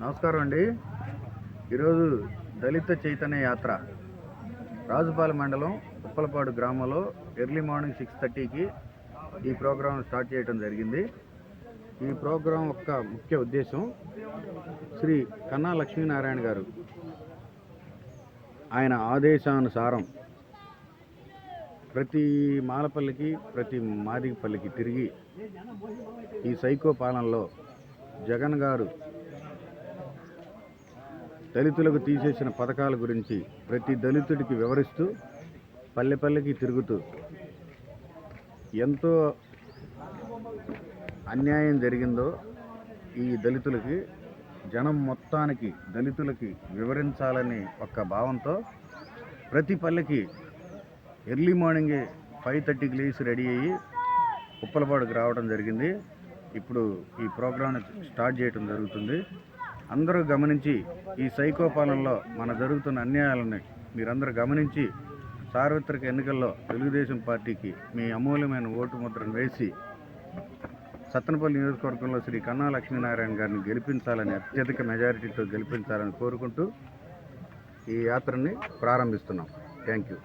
నమస్కారం అండి. ఈరోజు దళిత చైతన్య యాత్ర. రాజుపాలెం మండలం ఉప్పలపాడు గ్రామంలో ఎర్లీ మార్నింగ్ సిక్స్ థర్టీకి ఈ ప్రోగ్రాం స్టార్ట్ చేయడం జరిగింది. ఈ ప్రోగ్రాం యొక్క ముఖ్య ఉద్దేశం శ్రీ కన్నా లక్ష్మీనారాయణ గారు ఆయన ఆదేశానుసారం ప్రతి మాలపల్లికి ప్రతి మాదిగపల్లికి తిరిగి ఈ సైకో పాలనలో జగన్ గారు దళితులకు తీసేసిన పథకాల గురించి ప్రతి దళితుడికి వివరిస్తూ పల్లె పల్లెకి తిరుగుతూ ఎంతో అన్యాయం జరిగిందో ఈ దళితులకి జనం మొత్తానికి దళితులకి వివరించాలని ఒక్క భావంతో ప్రతి పల్లెకి ఎర్లీ మార్నింగే ఫైవ్ థర్టీకి లేచి రెడీ అయ్యి ఉప్పలపాడుకు రావడం జరిగింది. ఇప్పుడు ఈ ప్రోగ్రామ్ స్టార్ట్ చేయడం జరుగుతుంది. అందరూ గమనించి ఈ సైకో పాలనలో మన జరుగుతున్న అన్యాయాలని మీరందరూ గమనించి సార్వత్రిక ఎన్నికల్లో తెలుగుదేశం పార్టీకి మీ అమూల్యమైన ఓటు ముద్రను వేసి సత్తనపల్లి నియోజకవర్గంలో శ్రీ కన్నా లక్ష్మీనారాయణ గారిని గెలిపించాలని అత్యధిక మెజారిటీతో గెలిపించాలని కోరుకుంటూ ఈ యాత్రని ప్రారంభిస్తున్నాం. Thank you.